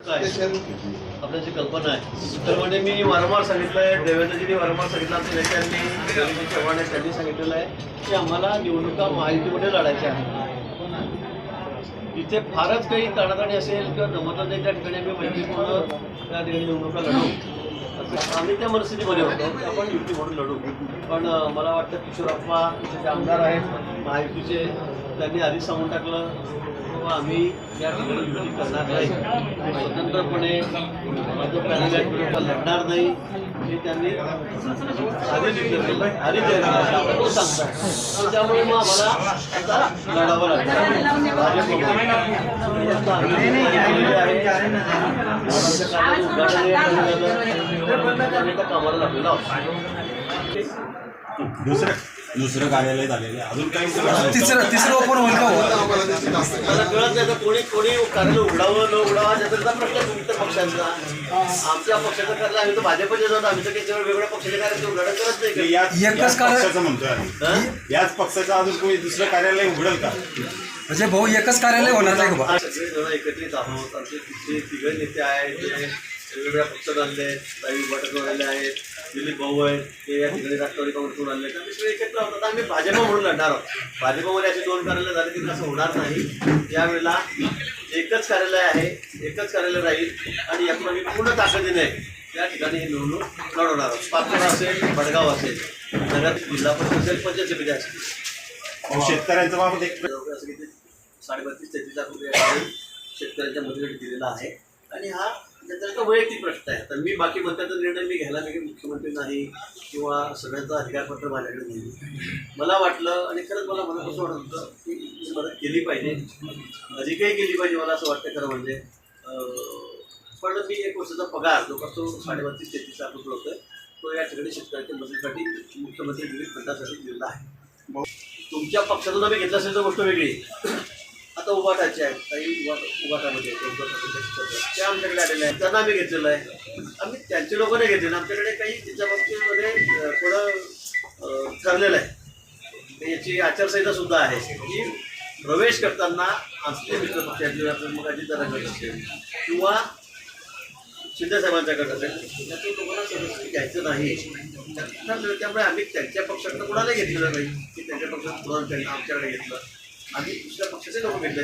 आपल्याची आपल्या जी कल्पना आहे. तर म्हणजे मी वारंवार सांगितलं आहे देवेंद्रजींनी वारंवार सांगितलं आमच्या नेत्यांनी देवेंद्रजी चव्हाण त्यांनी सांगितलेलं आहे की आम्हाला निवडणुका महायुतीमध्ये लढायच्या आहेत. इथे फारच काही ताणाताणी असेल किंवा जमत नाही त्या ठिकाणी आम्ही मैत्रीपूर्ण त्या ठिकाणी निवडणुका लढू. आम्ही त्या मनस्थितीमध्ये होतो. आपण युती म्हणून लढू. पण मला वाटतं किशोरप्पा अप्पा जे आमदार आहेत महायुतीचे त्यांनी आधीच सांगून टाकलं. आम्ही या करणार नाही. स्वतंत्रपणे लढणार नाही हे त्यांनी आधी. तो सांगतात त्यामुळे मग आम्हाला आता लढावं लागतं कामाला लागलेलो दुसरं दुसरं कार्यालय झालेलं आहे अजून काही? तिसरं तिसरं ओपन होईल का हो मला कळत नाही कोणी कोणी कार्यालय उघडावं न उघडावं प्रश्न आहे तुमच्या पक्षांचा आमच्या पक्षाचं कार्यालय आम्ही तर भाजपचे जातो आम्ही तर काही तेवढं वेगळ्या पक्षाचे कार्यालय उघडा करत नाही काही. याच एकच याच कार्य- पक्षाचं म्हणतोय आम्ही हं? याच पक्षाचं अजून कोणी दुसरं कार्यालय उघडेल का म्हणजे भाऊ एकच कार्यालय होणार नाही का बा आज सगळे जण एकत्रित आहोत आमचे तिथले तिघे नेते आहेत जे वेगवेगळ्या पक्षात आणले आहेत. काही वाटकवर आले आहेत. दिलीप भाऊ आहेत. ते या ठिकाणी राष्ट्रवादी काँग्रेसकडून आणले तर सगळे एकत्र आहोत आता आम्ही भाजप म्हणून लढणार आहोत. भाजपमध्ये असे दोन कार्यालय झाले की असं होणार नाही. यावेळेला एकच कार्यालय आहे. एकच कार्यालय राहील आणि यातून आम्ही पूर्ण ताकदीने या ठिकाणी ही निवडणूक लढवणार आहोत. पाचोरा असेल बडगाव असेल नगर जिल्हा परिषद असेल पंचायत समिती असेल. मग शेतकऱ्यांच्या बाबत एक साडेबत्तीस तेहतीस लाख रुपये शेतकऱ्यांच्या मदतीसाठी दिलेला आहे. आणि हा त्याचा वैयक्तिक प्रश्न आहे. तर मी बाकी मतदाचा निर्णय मी घ्यायला मी मुख्यमंत्री नाही किंवा सगळ्यांचं अधिकारपत्र माझ्याकडे नाही. मला वाटलं आणि खरंच मला मनापासून वाटत होतं की मदत केली पाहिजे. अधिकही केली पाहिजे मला असं वाटतं खरं म्हणजे. पण मी एक वर्षाचा पगार जो का तो साडेबत्तीस तेहतीस लाख रुपये होतोय. तो या ठिकाणी शेतकऱ्यांच्या मदतीसाठी मुख्यमंत्री विविध फंडासाठी दिलेला आहे. तुमच्या पक्षातून आम्ही घेतलं असेल तर गोष्ट वेगळी. आता उभाटाचे आहेत. काही उभा उभाटामध्ये ते आमच्याकडे आलेले आहेत. त्यांना आम्ही घेतलेलं आहे. आम्ही त्यांचे लोक नाही घेतले आमच्याकडे काही त्याच्या बाबतीमध्ये थोडं ठरलेलं आहे. याची आचारसंहिता सुद्धा आहे. की प्रवेश करताना आमचे मित्र पक्षाचे मग गट असेल किंवा शिंदे गट असेल त्यातून लोकांना सदस्य घ्यायचं नाही. त्यामुळे आम्ही त्यांच्या पक्षाकडनं कुणालाही घेतलेलं नाही की त्यांच्या पक्षात कुणाला त्यांना आमच्याकडे घेतलं. आम्ही दुसऱ्या पक्षाचे लोक घेतले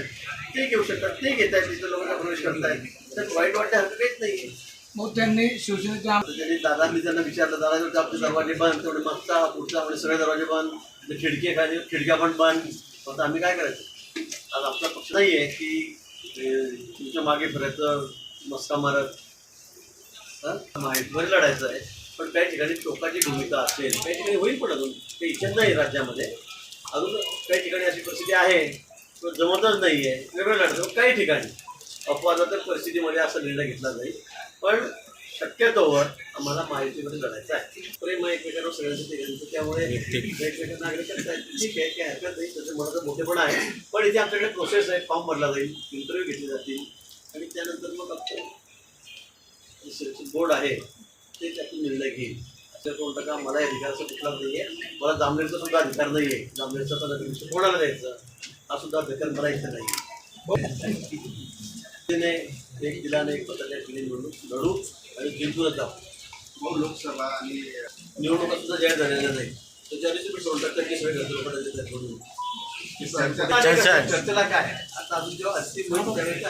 ते घेऊ शकतात ते घेत आहेत तिथं लोकांना प्रवेश करतायत. त्यात वाईट वाटण्यासारखं काहीच नाही मग त्यांनी शिवसेनेच्या त्यांनी दादांनी त्यांना विचारलं दादा आपले दरवाजे बंद तेवढे मागचा पुढचा म्हणजे सगळे दरवाजे बंद ते खिडकी एखादी खिडक्या पण बंद. आता आम्ही काय करायचं? आज आपला पक्ष नाही आहे की तुमच्या मागे फिरायचं मस्का मारत हं? माहितीवर लढायचं आहे. पण काही ठिकाणी टोकाची भूमिका असेल काही ठिकाणी होईल पण अजून? काही इच्छा नाही राज्यामध्ये. अजून काही ठिकाणी अशी परिस्थिती आहे तो जमतच नाही आहे वेगळं लढतं काही ठिकाणी अपवादाच्या परिस्थितीमध्ये असा निर्णय घेतला जाईल. पण शक्यतोवर आम्हाला माहितीमध्ये लढायचं आहे. प्रेम एकमेकांवर सगळ्यांचं ते घ्यायचं त्यामुळे एकमेकांना नागरिक ठीक आहे काही हरकत नाही. त्याचं मनाचं मोठेपण आहे. पण इथे आमच्याकडे प्रोसेस आहे. फॉर्म भरला जाईल. इंटरव्ह्यू घेतले जातील. आणि त्यानंतर मग आपलं बोर्ड आहे ते त्यातून निर्णय घेईल. कोणतं काम मला अधिकाराचा कुठला नाही आहे मला जांभळीचा सुद्धा अधिकार नाही आहे जांभळीचा तर अधिकार कोणाला द्यायचं हा सुद्धा अधिकार मला इथं नाही तिने एक दिलाने एक पत्राच्या ठिकाणी निवडणूक लढू आणि जिंकूनच जाऊ मग लोकसभा आणि निवडणुका सुद्धा जाहीर झालेल्या नाही त्याच्या आधी तुम्ही दोन टक्के सगळे घरचे लोक त्याच्यात करून चर्चा चर्चेला काय? आता अजून जेव्हा होईल त्यावेळेस